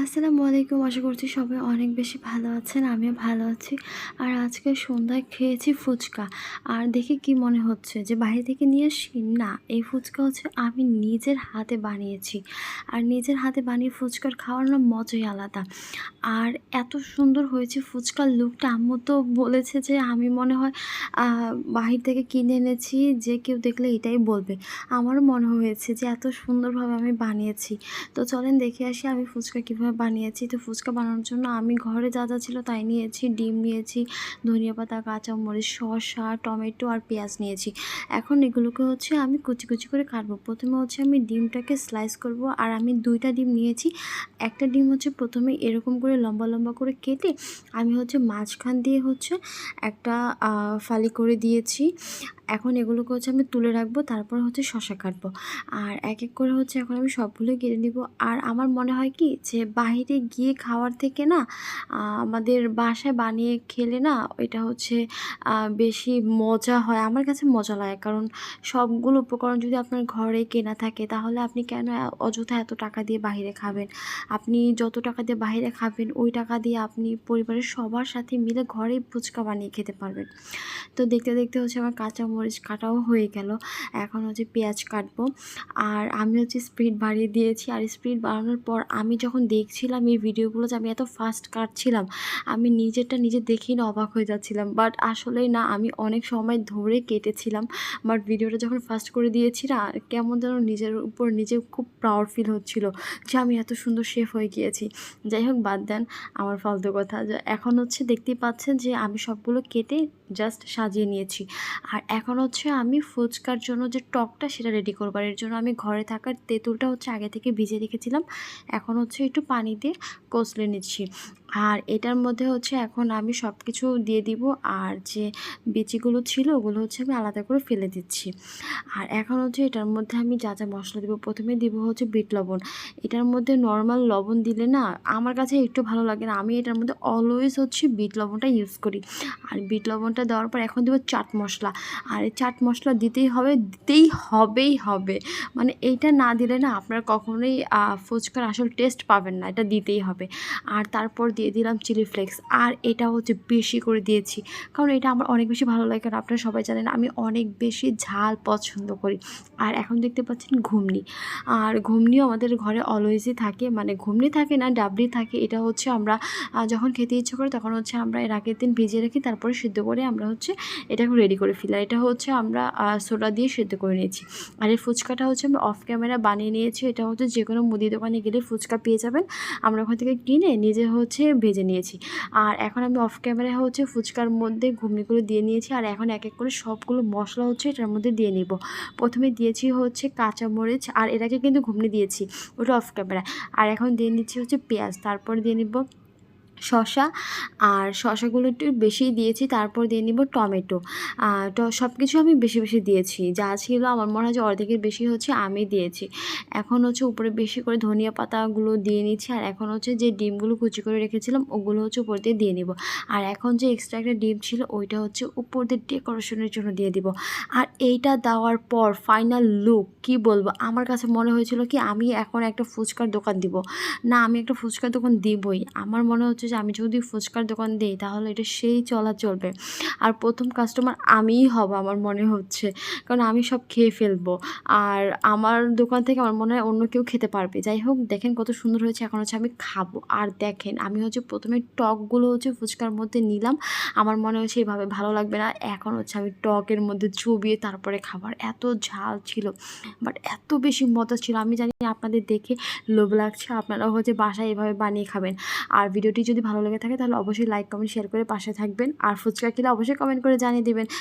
আসসালামু আলাইকুম। আশা করছি সবাই অনেক বেশি ভালো আছেন, আমিও ভালো আছি। আর আজকে সন্ধ্যায় খেয়েছি ফুচকা। আর দেখে কি মনে হচ্ছে যে বাইরে থেকে নিয়ে আসি? না, এই ফুচকা হচ্ছে আমি নিজের হাতে বানিয়েছি। আর নিজের হাতে বানিয়ে ফুচকার খাওয়ার না মজাই আলাদা। আর এত সুন্দর হয়েছে ফুচকার লুকটা। আম্মু তো বলেছে যে আমি মনে হয় বাহির থেকে কিনে এনেছি, যে কেউ দেখলে এটাই বলবে। আমারও মনে হয়েছে যে এত সুন্দরভাবে আমি বানিয়েছি। তো চলেন দেখে আসি আমি ফুচকা কীভাবে বানিয়েছি তো ফুচকা বানানোর জন্য। আমি ঘরে যা যা ছিল তাই নিয়েছি। ডিম নিয়েছি, ধনিয়া পাতা কাঁচামরিচ শসা, টমেটো আর পেঁয়াজ নিয়েছি। এখন এগুলোকে হচ্ছে আমি কুচি কুচি করে কাটবো। প্রথমে হচ্ছে আমি ডিমটাকে স্লাইস করব আর আমি দুইটা ডিম নিয়েছি। একটা ডিম হচ্ছে প্রথমে এরকম করে লম্বা লম্বা করে কেটে আমি হচ্ছে মাঝখান দিয়ে হচ্ছে একটা ফালি করে দিয়েছি। এখন এগুলোকে হচ্ছে আমি তুলে রাখব, তারপর হচ্ছে শশা কাটবো। আর এক এক করে হচ্ছে এখন আমি সবগুলোই কেটে নিব। আর আমার মনে হয় কি যে বাইরে গিয়ে খাওয়ার থেকে না আমাদের বাসায় বানিয়ে খেলে না এটা হচ্ছে বেশি মজা হয়। আমার কাছে মজা লাগে। কারণ সবগুলো উপকরণ যদি আপনার ঘরে কেনা থাকে, তাহলে আপনি কেন অযথা এত টাকা দিয়ে বাইরে খাবেন? আপনি যত টাকা দিয়ে বাইরে খাবেন, ওই টাকা দিয়ে আপনি পরিবারের সবার সাথে মিলে ঘরেই ফুচকা বানিয়ে খেতে পারবেন। তো দেখতে দেখতে হচ্ছে আমার কাঁচামরিচ কাটাও হয়ে গেল। এখন হচ্ছে পেঁয়াজ কাটবো। আর আমি হচ্ছে স্পিড বাড়িয়ে দিয়েছি। আর স্পিড বাড়ানোর পর আমি যখন দেখছিলাম এই ভিডিওগুলো যে আমি এত ফাস্ট কাটছিলাম, আমি নিজেরটা নিজে দেখেই না অবাক হয়ে যাচ্ছিলাম। বাট আসলেই না, আমি অনেক সময় ধরে কেটেছিলাম। বাট ভিডিওটা যখন ফাস্ট করে দিয়েছি না, কেমন যেন নিজের উপর নিজে খুব প্রাউড ফিল হচ্ছিল যে আমি এত সুন্দর শেফ হয়ে গিয়েছি। যাই হোক, বাদ দেন আমার ফালতু কথা। এখন হচ্ছে দেখতেই পাচ্ছেন যে আমি সবগুলো কেটে জাস্ট সাজিয়ে নিয়েছি। আর এখন হচ্ছে আমি ফুচকার জন্য যে টকটা সেটা রেডি করব। আর এর জন্য আমি ঘরে থাকার তেঁতুলটা হচ্ছে আগে থেকে ভিজে রেখেছিলাম। এখন হচ্ছে একটু পানি দিয়ে কষলে নিচ্ছি। আর এটার মধ্যে হচ্ছে এখন আমি সব কিছু দিয়ে দিব। আর যে বিচিগুলো ছিল ওগুলো হচ্ছে আমি আলাদা করে ফেলে দিচ্ছি। আর এখন হচ্ছে এটার মধ্যে আমি যা যা মশলা দেবো, প্রথমে দিব হচ্ছে বিট লবণ। এটার মধ্যে নর্মাল লবণ দিলে না আমার কাছে একটু ভালো লাগে না। আমি এটার মধ্যে অলওয়েজ হচ্ছে বিট লবণটা ইউজ করি। আর বিট লবণটা দেওয়ার পর এখন দেবো চাট মশলা। আর চাট মশলা দিতেই হবে, দিতেই হবেই হবে। মানে এইটা না দিলে না আপনার কখনোই ফুচকার আসল টেস্ট পাবেন না, এটা দিতেই হবে। আর তারপর দিয়ে দিলাম চিলি ফ্লেক্স আর এটা হচ্ছে বেশি করে দিয়েছি, কারণ এটা আমার অনেক বেশি ভালো লাগে, কারণ আপনারা সবাই জানেন আমি অনেক বেশি ঝাল পছন্দ করি। আর এখন দেখতে পাচ্ছেন ঘুমনি। আর ঘুমনিও আমাদের ঘরে অলওয়েজই থাকে মানে ঘুমনি থাকে না ডাবলি থাকে। এটা হচ্ছে আমরা যখন খেতে ইচ্ছে করে তখন হচ্ছে আমরা এর আগের দিন ভিজিয়ে রাখি, তারপরে সিদ্ধ করে আমরা হচ্ছে এটাকে রেডি করে ফেলি। আর এটা হচ্ছে আমরা সোডা দিয়ে সেদ্ধ করে নিয়েছি। আর এই ফুচকাটা হচ্ছে আমরা অফ ক্যামেরা বানিয়ে নিয়েছি, এটা হচ্ছে যে কোনো মুদি দোকানে গেলে ফুচকা পেয়ে যাবেন। আমরা ওখান থেকে কিনে নিজে হচ্ছে ভেজে নিয়েছি। আর এখন আমি অফ ক্যামেরা হচ্ছে ফুচকার মধ্যে ঘুগনিগুলো দিয়ে নিয়েছি, আর এখন এক এক করে সবগুলো মশলা হচ্ছে এটার মধ্যে দিয়ে নিব। প্রথমে দিয়েছি হচ্ছে কাঁচামরিচ, আর এটাকে কিন্তু ঘুগনি দিয়েছি, ওটা অফ ক্যামেরা আর এখন দিয়ে নিচ্ছি হচ্ছে পেঁয়াজ, তারপর দিয়ে নিব শসা, আর শসাগুলো একটু বেশি দিয়েছি, তারপর দিয়ে নিব টমেটো। তো সব কিছু আমি বেশি বেশি দিয়েছি, যা ছিল আমার মনে হয় যে অর্ধেকের বেশি হচ্ছে আমি দিয়েছি। এখন হচ্ছে উপরে বেশি করে ধনিয়া পাতাগুলো দিয়ে নিচ্ছি, আর এখন হচ্ছে যে ডিমগুলো কুচি করে রেখেছিলাম, ওগুলো হচ্ছে উপর দিয়ে দিয়ে নিব। আর এখন যে এক্সট্রা একটা ডিম ছিল, ওইটা হচ্ছে উপর দিয়ে ডেকোরেশনের জন্য দিয়ে দিব। আর এইটা দেওয়ার পর ফাইনাল লুক কি বলব? আমার কাছে মনে হয়েছিল কি, আমি এখন একটা ফুচকার দোকান দিব। না, আমি একটা ফুচকার দোকান দিবই। আমার মনে হচ্ছে যে আমি যদি ফুচকার দোকান দিই, তাহলে এটা সেই চলা চলবে। আর প্রথম কাস্টমার আমিই হব আমার মনে হচ্ছে। কারণ আমি সব খেয়ে ফেলব। আর আমার দোকান থেকে আমার মনে হয় অন্য কেউ খেতে পারবে। যাই হোক, দেখেন কত সুন্দর হয়েছে। এখন হচ্ছে আমি খাব। আর দেখেন, আমি হচ্ছে প্রথমে টকগুলো হচ্ছে ফুচকার মধ্যে নিলাম। আমার মনে হচ্ছে এভাবে ভালো লাগবে না। এখন হচ্ছে আমি টকের মধ্যে চুবিয়ে তারপরে খাবার এত ঝাল ছিল। বাট এত বেশি মজা ছিল। আমি জানি আপনাদের দেখে লোভ লাগছে। আপনারাও হচ্ছে বাসায় এভাবে বানিয়ে খাবেন। আর ভিডিওটি যদি ভালো লেগে থাকে তাহলে অবশ্যই লাইক কমেন্ট শেয়ার করে পাশে থাকবেন। আর ফুচকা খেলে অবশ্যই কমেন্ট করে জানিয়ে দেবেন।